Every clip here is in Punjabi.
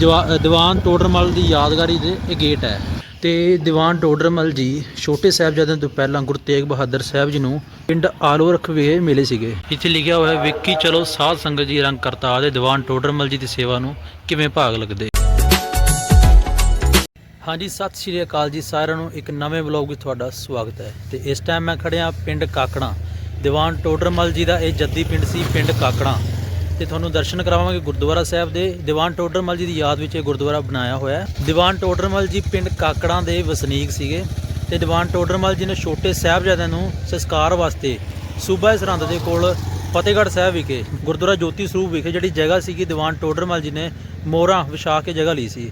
ਦੀਵਾ- ਦੀਵਾਨ ਟੋਡਰਮਲ ਦੀ ਯਾਦਗਾਰੀ ਦੇ ਇਹ ਗੇਟ ਹੈ। ਤੇ ਦੀਵਾਨ ਟੋਡਰਮਲ ਜੀ ਛੋਟੇ ਸਾਹਿਬਜ਼ਾਦਿਆਂ ਤੋਂ ਪਹਿਲਾਂ ਗੁਰੂ ਤੇਗ ਬਹਾਦਰ ਸਾਹਿਬ ਜੀ ਨੂੰ ਪਿੰਡ ਆਲੋਰਖ ਵਿਖੇ ਮਿਲੇ ਸੀਗੇ। ਇੱਥੇ ਲਿਖਿਆ ਹੋਇਆ ਹੈ, ਵੇਖੀ ਚਲੋ ਸਾਧ ਸੰਗਤ ਜੀ ਰੰਗ ਕਰਤਾ ਦੇ ਦੀਵਾਨ ਟੋਡਰਮਲ ਜੀ ਦੀ ਸੇਵਾ ਨੂੰ ਕਿਵੇਂ ਭਾਗ ਲੱਗਦੇ? ਹਾਂਜੀ ਸਤਿ ਸ਼੍ਰੀ ਅਕਾਲ ਜੀ ਸਾਰਿਆਂ ਨੂੰ ਇੱਕ ਨਵੇਂ ਵਲੌਗ ਵਿੱਚ ਤੁਹਾਡਾ ਸਵਾਗਤ ਹੈ। ਤੇ ਇਸ ਟਾਈਮ ਮੈਂ ਖੜਿਆ ਪਿੰਡ ਕਾਕਣਾ। ਦੀਵਾਨ ਟੋਡਰਮਲ ਜੀ ਦਾ ਇਹ ਜੱਦੀ ਪਿੰਡ ਸੀ ਪਿੰਡ ਕਾਕਣਾ। ਤੇ ਤੁਹਾਨੂੰ ਦਰਸ਼ਨ ਕਰਾਵਾਂਗੇ ਗੁਰਦੁਆਰਾ ਸਾਹਿਬ ਦੇ। ਦੀਵਾਨ ਟੋਡਰਮਲ ਜੀ ਦੀ ਯਾਦ ਵਿੱਚ ਇਹ ਗੁਰਦੁਆਰਾ ਬਣਾਇਆ ਹੋਇਆ ਹੈ। ਦੀਵਾਨ ਟੋਡਰਮਲ ਜੀ ਪਿੰਡ ਕਾਕੜਾਂ ਦੇ ਵਸਨੀਕ ਸੀਗੇ ਤੇ ਦੀਵਾਨ ਟੋਡਰਮਲ ਜੀ ਨੇ ਛੋਟੇ ਸਾਹਿਬਜ਼ਾਦਿਆਂ ਨੂੰ ਸੰਸਕਾਰ ਵਾਸਤੇ ਸੂਬਾ ਸਰਹੰਦ ਦੇ ਕੋਲ ਫਤਿਹਗੜ੍ਹ ਸਾਹਿਬ ਵਿਖੇ, ਗੁਰਦੁਆਰਾ ਜੋਤੀ ਸਰੂਪ ਵਿਖੇ ਜਿਹੜੀ ਜਗ੍ਹਾ ਸੀਗੀ, ਦੀਵਾਨ ਟੋਡਰਮਲ ਜੀ ਨੇ ਮੋਹਰਾਂ ਵਿਛਾ ਕੇ ਜਗ੍ਹਾ ਲਈ ਸੀ।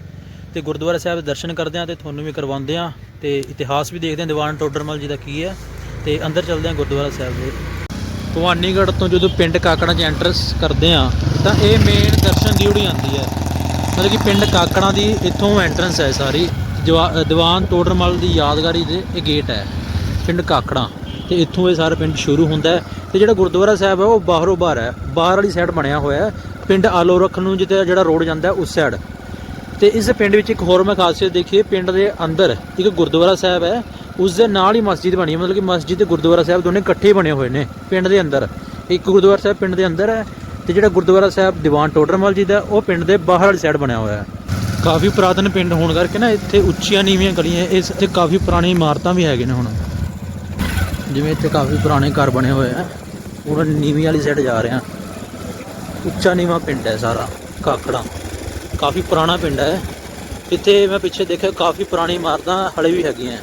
ਤੇ ਗੁਰਦੁਆਰਾ ਸਾਹਿਬ ਦੇ ਦਰਸ਼ਨ ਕਰਦੇ ਹਾਂ ਤੇ ਤੁਹਾਨੂੰ ਵੀ ਕਰਵਾਉਂਦੇ ਹਾਂ ਤੇ ਇਤਿਹਾਸ ਵੀ ਦੇਖਦੇ ਹਾਂ ਦੀਵਾਨ ਟੋਡਰਮਲ ਜੀ ਦਾ ਕੀ ਹੈ ਤੇ ਅੰਦਰ ਚੱਲਦੇ ਹਾਂ ਗੁਰਦੁਆਰਾ ਸਾਹਿਬ ਦੇ ਭਵਾਨੀਗੜ੍ਹ ਤੋਂ ਜਦੋਂ ਪਿੰਡ ਕਾਕੜਾਂ 'ਚ ਐਂਟਰਸ ਕਰਦੇ ਆ ਤਾਂ ਇਹ ਮੇਨ ਦਰਸ਼ਨ ਡਿਊਟੀ ਆਉਂਦੀ ਹੈ। ਮਤਲਬ ਕਿ ਪਿੰਡ ਕਾਕੜਾਂ ਦੀ ਇੱਥੋਂ ਐਂਟਰੈਂਸ ਹੈ ਸਾਰੀ। ਜਵਾ- ਅ, ਦੀਵਾਨ ਟੋਡਰਮਲ ਦੀ ਯਾਦਗਾਰੀ ਦੇ ਇਹ ਗੇਟ ਹੈ ਪਿੰਡ ਕਾਕੜਾਂ। ਤੇ ਇੱਥੋਂ ਇਹ ਸਾਰਾ ਪਿੰਡ ਸ਼ੁਰੂ ਹੁੰਦਾ ਹੈ। ਤੇ ਜਿਹੜਾ ਗੁਰਦੁਆਰਾ ਸਾਹਿਬ ਹੈ ਉਹ ਬਾਹਰੋਂ ਬਾਹਰ ਹੈ। ਬਾਹਰ ਵਾਲੀ ਸਾਈਡ ਬਣਿਆ ਹੋਇਆ ਹੈ। ਪਿੰਡ ਆਲੋਰਖ ਨੂੰ ਜਿੱਥੇ ਜਿਹੜਾ ਰੋਡ ਜਾਂਦਾ ਉਸ ਸਾਈਡ ਤੇ ਇਸ ਪਿੰਡ ਵਿੱਚ ਇੱਕ ਹੋਰ ਮੈਂ ਖਾਸੀਅਤ ਦੇਖੀ ਹੈ। ਪਿੰਡ ਦੇ ਅੰਦਰ ਇੱਕ ਗੁਰਦੁਆਰਾ ਸਾਹਿਬ ਹੈ। ਉਸ ਦੇ ਨਾਲ ਹੀ ਮਸਜਿਦ ਬਣੀ ਹੈ। ਮਤਲਬ ਕਿ ਮਸਜਿਦ ਤੇ ਗੁਰਦੁਆਰਾ ਸਾਹਿਬ ਦੋਨੇ ਇਕੱਠੇ ਬਣੇ ਹੋਏ ਨੇ ਪਿੰਡ ਦੇ ਅੰਦਰ। ਇੱਕ ਗੁਰਦੁਆਰਾ ਸਾਹਿਬ ਪਿੰਡ ਦੇ ਅੰਦਰ ਹੈ ਤੇ ਜਿਹੜਾ ਗੁਰਦੁਆਰਾ ਸਾਹਿਬ ਦੀਵਾਨ ਟੋਡਰਮਲ ਜੀ ਦਾ ਉਹ ਪਿੰਡ ਦੇ ਬਾਹਰ ਵਾਲੀ ਸਾਈਡ ਬਣਿਆ ਹੋਇਆ ਹੈ। ਕਾਫੀ ਪੁਰਾਤਨ ਪਿੰਡ ਹੋਣ ਕਰਕੇ ਨਾ ਇੱਥੇ ਉੱਚੀਆਂ ਨੀਵੀਆਂ ਗਲੀਆਂ, ਇਸ ਤੇ ਕਾਫੀ ਪੁਰਾਣੀ ਇਮਾਰਤਾਂ ਵੀ ਹੈਗੇ ਨੇ ਹੁਣ। ਜਿਵੇਂ ਇੱਥੇ ਕਾਫੀ ਪੁਰਾਣੇ ਘਰ ਬਣੇ ਹੋਏ ਆ। ਉਹ ਨੀਵੀਂ ਵਾਲੀ ਸਾਈਡ ਜਾ ਰਹੇ ਆ। ਉੱਚਾ ਨੀਵਾਂ ਪਿੰਡ ਹੈ ਸਾਰਾ, ਕਾਕੜਾ। ਕਾਫੀ ਪੁਰਾਣਾ ਪਿੰਡ ਹੈ। ਇੱਥੇ ਮੈਂ ਪਿੱਛੇ ਦੇਖਿਆ, ਕਾਫੀ ਪੁਰਾਣੀ ਇਮਾਰਤਾਂ ਹਲੇ ਵੀ ਹੈਗੀਆਂ।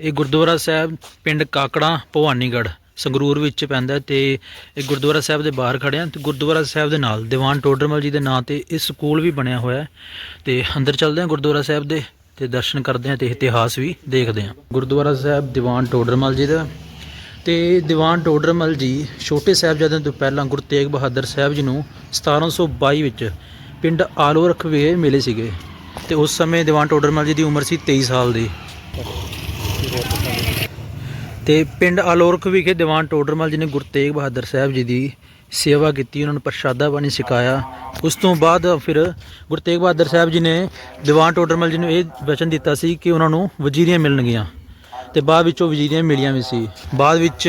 ਇਹ ਗੁਰਦੁਆਰਾ ਸਾਹਿਬ ਪਿੰਡ ਕਾਕੜਾ, ਭਵਾਨੀਗੜ੍ਹ, ਸੰਗਰੂਰ ਵਿੱਚ ਪੈਂਦਾ ਹੈ ਤੇ ਇਹ ਗੁਰਦੁਆਰਾ ਸਾਹਿਬ ਦੇ ਬਾਹਰ ਖੜਿਆ ਤੇ ਗੁਰਦੁਆਰਾ ਸਾਹਿਬ ਦੇ ਨਾਲ ਦੀਵਾਨ ਟੋਡਰਮਲ ਜੀ ਦੇ ਨਾਂ ਤੇ ਇਹ ਸਕੂਲ ਵੀ ਬਣਿਆ ਹੋਇਆ ਹੈ ਤੇ ਅੰਦਰ ਚੱਲਦੇ ਹਾਂ ਗੁਰਦੁਆਰਾ ਸਾਹਿਬ ਦੇ ਤੇ ਦਰਸ਼ਨ ਕਰਦੇ ਹਾਂ ਤੇ ਇਤਿਹਾਸ ਵੀ ਦੇਖਦੇ ਹਾਂ। ਗੁਰਦੁਆਰਾ ਸਾਹਿਬ ਦੀਵਾਨ ਟੋਡਰਮਲ ਜੀ ਦਾ ਤੇ ਦੀਵਾਨ ਟੋਡਰਮਲ ਜੀ ਛੋਟੇ ਸਾਹਿਬਜ਼ਾਦਿਆਂ ਤੋਂ ਪਹਿਲਾਂ ਗੁਰੂ ਤੇਗ ਬਹਾਦਰ ਸਾਹਿਬ ਜੀ ਨੂੰ 1722 ਵਿੱਚ ਪਿੰਡ ਆਲੋਰਖ ਵਿਖੇ ਮਿਲੇ ਸੀਗੇ ਤੇ ਉਸ ਸਮੇਂ ਦੀਵਾਨ ਟੋਡਰਮਲ ਜੀ ਦੀ ਉਮਰ ਸੀ 23 ਸਾਲ ਦੀ। ਤੇ ਪਿੰਡ ਆਲੋਰਖ ਵਿਖੇ ਦੀਵਾਨ ਟੋਡਰਮਲ ਜੀ ਨੇ ਗੁਰੂ ਤੇਗ ਬਹਾਦਰ ਸਾਹਿਬ ਜੀ ਦੀ ਸੇਵਾ ਕੀਤੀ, ਉਹਨਾਂ ਨੂੰ ਪ੍ਰਸ਼ਾਦਾ ਪਾਣੀ ਸਿਖਾਇਆ। ਉਸ ਤੋਂ ਬਾਅਦ ਫਿਰ ਗੁਰੂ ਤੇਗ ਬਹਾਦਰ ਸਾਹਿਬ ਜੀ ਨੇ ਦੀਵਾਨ ਟੋਡਰਮਲ ਜੀ ਨੂੰ ਇਹ ਵਚਨ ਦਿੱਤਾ ਸੀ ਕਿ ਉਹਨਾਂ ਨੂੰ ਵਜ਼ੀਰੀਆਂ ਮਿਲਣਗੀਆਂ ਤੇ ਬਾਅਦ ਵਿੱਚ ਉਹ ਵਜ਼ੀਰੀਆਂ ਮਿਲੀਆਂ ਵੀ ਸੀ। ਬਾਅਦ ਵਿੱਚ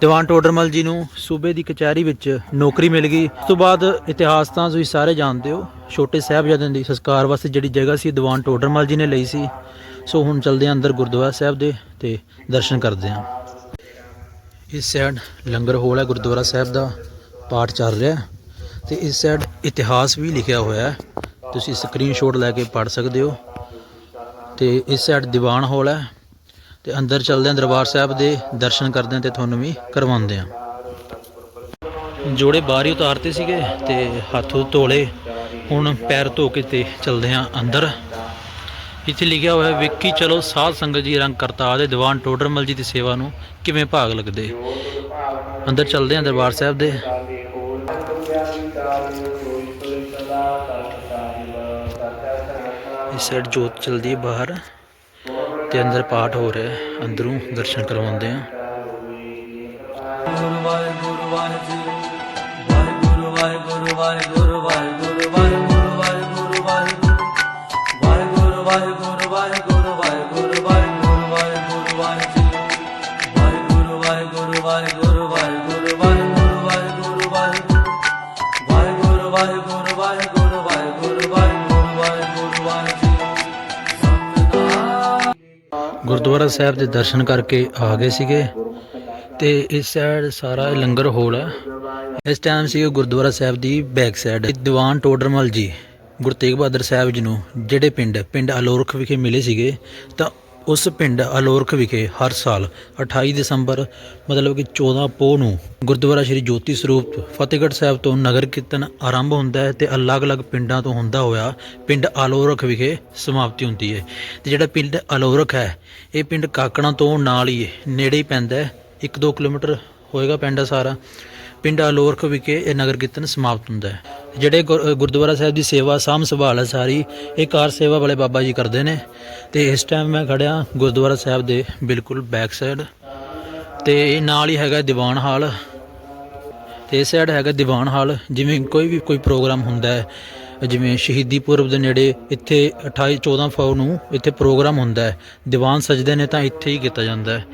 ਦੀਵਾਨ ਟੋਡਰਮਲ ਜੀ ਨੂੰ ਸੂਬੇ ਦੀ ਕਚਹਿਰੀ ਵਿੱਚ ਨੌਕਰੀ ਮਿਲ ਗਈ। ਉਸ ਤੋਂ ਬਾਅਦ ਇਤਿਹਾਸ ਤਾਂ ਤੁਸੀਂ ਸਾਰੇ ਜਾਣਦੇ ਹੋ, ਛੋਟੇ ਸਾਹਿਬਜ਼ਾਦਿਆਂ ਦੀ ਸੰਸਕਾਰ ਵਾਸਤੇ ਜਿਹੜੀ ਜਗ੍ਹਾ ਸੀ, ਦੀਵਾਨ ਟੋਡਰਮਲ ਜੀ ਨੇ ਲਈ ਸੀ। ਸੋ ਹੁਣ ਚੱਲਦੇ ਹਾਂ ਅੰਦਰ ਗੁਰਦੁਆਰਾ ਸਾਹਿਬ ਦੇ ਤੇ ਦਰਸ਼ਨ ਕਰਦੇ ਹਾਂ। ਇਸ ਸਾਈਡ ਲੰਗਰ ਹੋਲ ਹੈ, ਗੁਰਦੁਆਰਾ ਸਾਹਿਬ ਦਾ ਪਾਠ ਚੱਲ ਰਿਹਾ ਹੈ ਤੇ ਇਸ ਸਾਈਡ ਇਤਿਹਾਸ ਵੀ ਲਿਖਿਆ ਹੋਇਆ ਹੈ। ਤੁਸੀਂ ਸਕਰੀਨਸ਼ਾਟ ਲੈ ਕੇ ਪੜ੍ਹ ਸਕਦੇ ਹੋ। ਤੇ ਇਸ ਸਾਈਡ ਦੀਵਾਨ ਹਾਲ ਹੈ ਤੇ ਅੰਦਰ ਚੱਲਦੇ ਹਾਂ, ਦਰਬਾਰ ਸਾਹਿਬ ਦੇ ਦਰਸ਼ਨ ਕਰਦੇ ਹਾਂ ਤੇ ਤੁਹਾਨੂੰ ਵੀ ਕਰਵਾਉਂਦੇ ਹਾਂ। ਜੋੜੇ ਬਾਹਰ ਹੀ ਉਤਾਰਤੇ ਸੀਗੇ ਤੇ ਹੱਥ ਧੋਲੇ, ਹੁਣ ਪੈਰ ਧੋ ਕੇ ਤੇ ਚੱਲਦੇ ਹਾਂ ਅੰਦਰ। ਇੱਥੇ ਲਿਖਿਆ ਹੋਇਆ ਹੈ, ਵੇਖੀ ਚਲੋ ਸਾਧ ਸੰਗਤ ਜੀ ਰੰਗ ਕਰਤਾ ਦੇ ਦੀਵਾਨ ਟੋਡਰਮਲ ਜੀ ਦੀ ਸੇਵਾ ਨੂੰ ਕਿਵੇਂ ਭਾਗ ਲੱਗਦੇ? ਅੰਦਰ ਚੱਲਦੇ ਹਾਂ ਦਰਬਾਰ ਸਾਹਿਬ ਦੇ। ਇਸ ਸਾਈਡ ਜੋਤ ਚਲਦੀ ਹੈ ਬਾਹਰ ਤੇ ਅੰਦਰ ਪਾਠ ਹੋ ਰਿਹਾ ਹੈ। ਅੰਦਰੋਂ ਦਰਸ਼ਨ ਕਰਵਾਉਂਦੇ ਹਾਂ। ਵਾਹਿਗੁਰੂ ਵਾਹਿਗੁਰੂ ਵਾਹਿਗੁਰੂ ਵਾਹਿਗੁਰੂ ਵਾਹਿਗੁਰੂ ਗੁਰਦੁਆਰਾ ਸਾਹਿਬ ਦੇ ਦਰਸ਼ਨ ਕਰਕੇ ਆ ਗਏ ਸੀਗੇ ਤੇ ਇਸ ਸਾਈਡ ਸਾਰਾ ਲੰਗਰ ਹੋਲ ਹੈ। ਇਸ ਟਾਈਮ ਸੀ ਗੁਰਦੁਆਰਾ ਸਾਹਿਬ ਦੀ ਬੈਕ ਸਾਈਡ ਦੀਵਾਨ ਟੋਡਰਮਲ ਜੀ ਗੁਰੂ ਤੇਗ ਬਹਾਦਰ ਸਾਹਿਬ ਜੀ ਨੂੰ, ਜਿਹੜੇ ਪਿੰਡ ਪਿੰਡ ਅਲੋਰਖ ਵਿਖੇ ਮਿਲੇ ਸੀਗੇ, ਤਾਂ ਉਸ ਪਿੰਡ ਅਲੋਰਖ ਵਿਖੇ ਹਰ ਸਾਲ 28 ਦਸੰਬਰ, ਮਤਲਬ ਕਿ 14 ਪੋਹ ਨੂੰ ਗੁਰਦੁਆਰਾ ਸ਼੍ਰੀ ਜੋਤੀ ਸਰੂਪ ਫਤਿਹਗੜ੍ਹ ਸਾਹਿਬ ਤੋਂ ਨਗਰ ਕੀਰਤਨ ਆਰੰਭ ਹੁੰਦਾ ਹੈ ਤੇ ਅਲੱਗ-ਅਲੱਗ ਪਿੰਡਾਂ ਤੋਂ ਹੁੰਦਾ ਹੋਇਆ ਪਿੰਡ ਅਲੋਰਖ ਵਿਖੇ ਸਮਾਪਤੀ ਹੁੰਦੀ ਹੈ। ਤੇ ਜਿਹੜਾ ਪਿੰਡ ਅਲੋਰਖ ਹੈ, ਇਹ ਪਿੰਡ ਕਾਕਣਾ ਤੋਂ ਨਾਲ ਹੀ ਨੇੜੇ ਹੀ ਪੈਂਦਾ ਹੈ। 1-2 ਕਿਲੋਮੀਟਰ ਹੋਏਗਾ ਪਿੰਡ ਸਾਰਾ। ਪਿੰਡ ਅਲੋਰਖ ਵਿਖੇ ਇਹ ਨਗਰ ਕੀਰਤਨ ਸਮਾਪਤ ਹੁੰਦਾ ਹੈ। ਜਿਹੜੇ ਗੁਰ- ਗੁਰਦੁਆਰਾ ਸਾਹਿਬ ਦੀ ਸੇਵਾ, ਸਾਂਭ ਸੰਭਾਲ ਹੈ ਸਾਰੀ, ਇਹ ਕਾਰ ਸੇਵਾ ਵਾਲੇ ਬਾਬਾ ਜੀ ਕਰਦੇ ਨੇ। ਤੇ ਇਸ ਟਾਈਮ ਮੈਂ ਖੜਿਆ ਗੁਰਦੁਆਰਾ ਸਾਹਿਬ ਦੇ ਬਿਲਕੁਲ ਬੈਕ ਸਾਈਡ ਤੇ ਨਾਲ ਹੀ ਹੈਗਾ ਦੀਵਾਨ ਹਾਲ। ਤੇ ਇਸ ਸਾਈਡ ਹੈਗਾ ਦੀਵਾਨ ਹਾਲ, ਜਿਵੇਂ ਕੋਈ ਵੀ, ਕੋਈ ਪ੍ਰੋਗਰਾਮ ਹੁੰਦਾ ਹੈ। ਜਿਵੇਂ ਸ਼ਹੀਦੀ ਪੁਰਬ ਦੇ ਨੇੜੇ ਇੱਥੇ 28 14 ਫਰਵਰੀ ਨੂੰ ਇੱਥੇ ਪ੍ਰੋਗਰਾਮ ਹੁੰਦਾ ਹੈ। ਦੀਵਾਨ ਸਜਦੇ ਨੇ ਤਾਂ ਇੱਥੇ ਹੀ ਕੀਤਾ ਜਾਂਦਾ ਹੈ।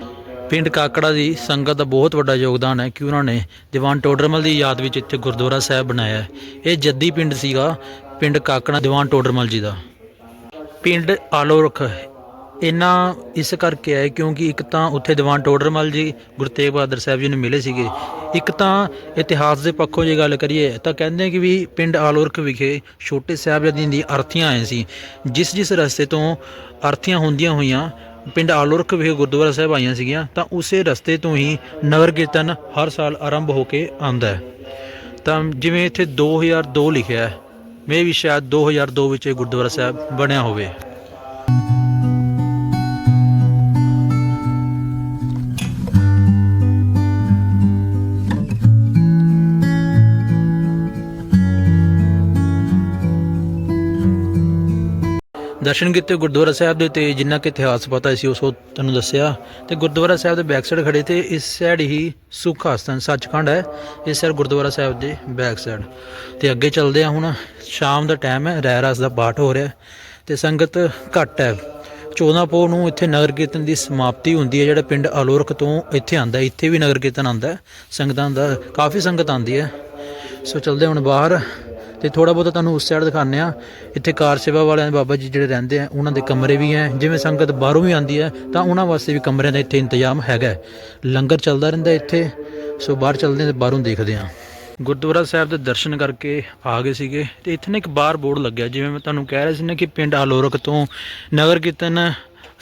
ਪਿੰਡ ਕਾਕੜਾ ਦੀ ਸੰਗਤ ਦਾ ਬਹੁਤ ਵੱਡਾ ਯੋਗਦਾਨ ਹੈ ਕਿ ਉਹਨਾਂ ਨੇ ਦੀਵਾਨ ਟੋਡਰਮਲ ਦੀ ਯਾਦ ਵਿੱਚ ਇੱਥੇ ਗੁਰਦੁਆਰਾ ਸਾਹਿਬ ਬਣਾਇਆ ਹੈ। ਇਹ ਜੱਦੀ ਪਿੰਡ ਸੀਗਾ, ਪਿੰਡ ਕਾਕੜਾ ਦੀਵਾਨ ਟੋਡਰਮਲ ਜੀ ਦਾ। ਪਿੰਡ ਆਲੋਰਖ ਇਹਨਾਂ ਇਸ ਕਰਕੇ ਹੈ ਕਿਉਂਕਿ ਇੱਕ ਤਾਂ ਉੱਥੇ ਦੀਵਾਨ ਟੋਡਰਮਲ ਜੀ, ਗੁਰੂ ਤੇਗ ਬਹਾਦਰ ਸਾਹਿਬ ਜੀ ਨੂੰ ਮਿਲੇ ਸੀਗੇ। ਇੱਕ ਤਾਂ ਇਤਿਹਾਸ ਦੇ ਪੱਖੋਂ ਜੇ ਗੱਲ ਕਰੀਏ ਤਾਂ ਕਹਿੰਦੇ ਕਿ ਵੀ ਪਿੰਡ ਆਲੋਰਖ ਵਿਖੇ ਛੋਟੇ ਸਾਹਿਬਜ਼ਾਦਿਆਂ ਦੀ ਅਰਥੀਆਂ ਆਏ ਸੀ। ਜਿਸ ਜਿਸ ਰਸਤੇ ਤੋਂ ਅਰਥੀਆਂ ਹੁੰਦੀਆਂ ਹੋਈਆਂ ਪਿੰਡ ਆਲੋਰਖ ਵਿਖੇ ਗੁਰਦੁਆਰਾ ਸਾਹਿਬ ਆਈਆਂ ਸੀਗੀਆਂ, ਤਾਂ ਉਸੇ ਰਸਤੇ ਤੋਂ ਹੀ ਨਗਰ ਕੀਰਤਨ ਹਰ ਸਾਲ ਆਰੰਭ ਹੋ ਕੇ ਆਉਂਦਾ ਹੈ। ਤਾਂ ਜਿਵੇਂ ਇੱਥੇ 2002 ਲਿਖਿਆ ਹੈ ਮੇ ਵੀ ਸ਼ਾਇਦ 2002 ਵਿੱਚ ਇਹ ਗੁਰਦੁਆਰਾ ਸਾਹਿਬ ਬਣਿਆ ਹੋਵੇ। ਦਰਸ਼ਨ ਕੀਤੇ ਗੁਰਦੁਆਰਾ ਸਾਹਿਬ ਦੇ ਤੇ ਜਿੰਨਾ ਕਿ ਇਤਿਹਾਸ ਪਤਾ ਸੀ ਉਸ ਉਹ ਤੁਹਾਨੂੰ ਦੱਸਿਆ। ਤੇ ਗੁਰਦੁਆਰਾ ਸਾਹਿਬ ਦੇ ਬੈਕ ਸਾਈਡ ਖੜੇ ਤੇ ਇਸ ਸਾਈਡ ਹੀ ਸੁੱਖ ਆਸਤਨ ਸੱਚਖੰਡ ਹੈ। ਇਸ ਸਾਈਡ ਗੁਰਦੁਆਰਾ ਸਾਹਿਬ ਦੇ ਬੈਕ ਸਾਈਡ ਤੇ ਅੱਗੇ ਚੱਲਦੇ ਆ ਹੁਣ। ਸ਼ਾਮ ਦਾ ਟਾਈਮ ਹੈ, ਰਹਿ ਰਹਿਰਾਸ ਦਾ ਪਾਠ ਹੋ ਰਿਹਾ। ਤੇ ਸੰਗਤ ਘੱਟ ਹੈ। 14 ਪੋ ਨੂੰ ਇੱਥੇ ਨਗਰ ਕੀਰਤਨ ਦੀ ਸਮਾਪਤੀ ਹੁੰਦੀ ਹੈ। ਜਿਹੜਾ ਪਿੰਡ ਅਲੋਰਖ ਤੋਂ ਇੱਥੇ ਆਂਦਾ ਇੱਥੇ ਵੀ ਨਗਰ ਕੀਰਤਨ ਆਂਦਾ ਸੰਗਤਾਂ ਦਾ, ਕਾਫੀ ਸੰਗਤ ਆਂਦੀ ਹੈ। ਸੋ ਚੱਲਦੇ ਹੁਣ ਬਾਹਰ। ਤੇ ਥੋੜਾ ਬਹੁਤਾ ਤੁਹਾਨੂੰ ਉਸ ਸਾਈਡ ਦਿਖਾਉਂਦੇ ਆ ਇੱਥੇ ਕਾਰ ਸੇਵਾ ਵਾਲਿਆਂ ਦੇ ਬਾਬਾ ਜੀ ਜਿਹੜੇ ਰਹਿੰਦੇ ਆ, ਉਹਨਾਂ ਦੇ ਕਮਰੇ ਵੀ ਹੈ। ਜਿਵੇਂ ਸੰਗਤ ਬਾਹਰੋਂ ਵੀ ਆਉਂਦੀ ਹੈ, ਤਾਂ ਉਹਨਾਂ ਵਾਸਤੇ ਵੀ ਕਮਰਿਆਂ ਦਾ ਇੱਥੇ ਇੰਤਜ਼ਾਮ ਹੈਗਾ ਲੰਗਰ ਚੱਲਦਾ ਰਹਿੰਦਾ ਇੱਥੇ, ਸੋ ਬਾਹਰ ਚੱਲਦੇ ਹਾਂ ਤੇ ਬਾਹਰੋਂ ਦੇਖਦੇ ਆ ਗੁਰਦੁਆਰਾ ਸਾਹਿਬ ਦੇ ਦਰਸ਼ਨ ਕਰਕੇ ਆ ਗਏ ਸੀਗੇ ਤੇ ਇੱਥੇ ਨਾ ਇੱਕ ਬਾਹਰ ਬੋਰਡ ਲੱਗਿਆ। ਜਿਵੇਂ ਮੈਂ ਤੁਹਾਨੂੰ ਕਹਿ ਰਿਹਾ ਸੀ ਨਾ ਕਿ ਪਿੰਡ ਆਲੋਰਕ ਤੋਂ ਨਗਰ ਕੀਰਤਨ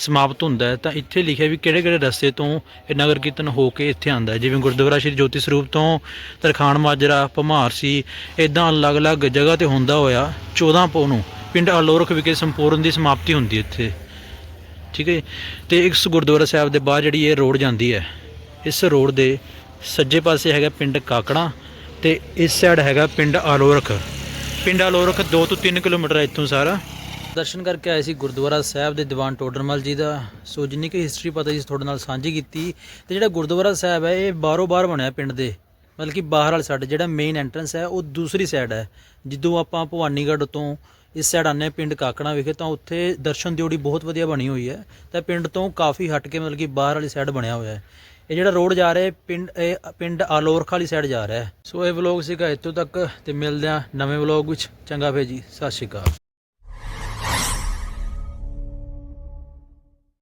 ਸਮਾਪਤ ਹੁੰਦਾ ਹੈ, ਤਾਂ ਇੱਥੇ ਲਿਖਿਆ ਵੀ ਕਿਹੜੇ ਕਿਹੜੇ ਰਸਤੇ ਤੋਂ ਇਹ ਨਗਰ ਕੀਰਤਨ ਹੋ ਕੇ ਇੱਥੇ ਆਂਦਾ ਹੈ? ਜਿਵੇਂ ਗੁਰਦੁਆਰਾ ਸ਼੍ਰੀ ਜੋਤੀ ਸਰੂਪ ਤੋਂ ਤਰਖਾਣ ਮਾਜਰਾ, ਭਮਾਰ ਸੀ ਇਦਾਂ ਅਲੱਗ-ਅਲੱਗ ਜਗ੍ਹਾ ਤੇ ਹੁੰਦਾ ਹੋਇਆ 14 ਪੋ ਨੂੰ ਪਿੰਡ ਅਲੋਰਖ ਵਿਖੇ ਸੰਪੂਰਨ ਦੀ ਸਮਾਪਤੀ ਹੁੰਦੀ ਹੈ ਇੱਥੇ। ਠੀਕ ਹੈ ਜੀ। ਤੇ ਇਸ ਗੁਰਦੁਆਰਾ ਸਾਹਿਬ ਦੇ ਬਾਹਰ ਜਿਹੜੀ ਇਹ ਰੋਡ ਜਾਂਦੀ ਹੈ, ਇਸ ਰੋਡ ਦੇ ਸੱਜੇ ਪਾਸੇ ਹੈਗਾ ਪਿੰਡ ਕਾਕੜਾ ਤੇ ਇਸ ਸਾਈਡ ਹੈਗਾ ਪਿੰਡ ਆਲੋਰਖ ਪਿੰਡ ਆਲੋਰਖ 2 ਤੋਂ 3 ਕਿਲੋਮੀਟਰ ਇੱਥੋਂ ਸਾਰਾ। ਦਰਸ਼ਨ ਕਰਕੇ ਆਏ ਸੀ ਗੁਰਦੁਆਰਾ ਸਾਹਿਬ ਦੇ ਦੀਵਾਨ ਟੋਡਰਮਲ ਜੀ ਦਾ। ਸੋ ਜਿੰਨੀ ਕਿ ਹਿਸਟਰੀ ਪਤਾ ਜੀ ਤੁਹਾਡੇ ਨਾਲ ਸਾਂਝੀ ਕੀਤੀ। ਤੇ ਜਿਹੜਾ ਗੁਰਦੁਆਰਾ ਸਾਹਿਬ ਹੈ, ਇਹ ਬਾਹਰੋਂ ਬਾਹਰ ਬਣਿਆ ਪਿੰਡ ਦੇ। ਮਤਲਬ ਕਿ ਬਾਹਰ ਵਾਲੀ ਸਾਈਡ ਜਿਹੜਾ ਮੇਨ ਐਂਟਰੈਂਸ ਹੈ, ਉਹ ਦੂਸਰੀ ਸਾਈਡ ਹੈ। ਜਿੱਦੋਂ ਆਪਾਂ ਭਵਾਨੀਗੜ੍ਹ ਤੋਂ ਇਸ ਸਾਈਡ ਆਨੇ ਪਿੰਡ ਕਾਕੜਾ ਵਿਖੇ, ਤਾਂ ਉੱਥੇ ਦਰਸ਼ਨ ਦਿਓੜੀ ਬਹੁਤ ਵਧੀਆ ਬਣੀ ਹੋਈ ਹੈ। ਤਾਂ ਪਿੰਡ ਤੋਂ ਕਾਫੀ ਹਟ ਕੇ ਮਤਲਬ ਕਿ ਬਾਹਰ ਵਾਲੀ ਸਾਈਡ ਬਣਿਆ ਹੋਇਆ ਹੈ। ਇਹ ਜਿਹੜਾ ਰੋਡ ਜਾ ਰਿਹਾ ਹੈ ਪਿੰਡ, ਇਹ ਪਿੰਡ ਆਲੋਰਖ ਵਾਲੀ ਸਾਈਡ ਜਾ ਰਿਹਾ ਹੈ। ਸੋ ਇਹ ਵਲੌਗ ਸੀਗਾ ਇੱਥੋਂ ਤੱਕ, ਤੇ ਮਿਲਦੇ ਆ ਨਵੇਂ ਵਲੌਗ ਵਿੱਚ। ਚੰਗਾ ਫੇ ਜੀ, ਸਤਿ ਸ਼੍ਰੀ ਅਕਾਲ।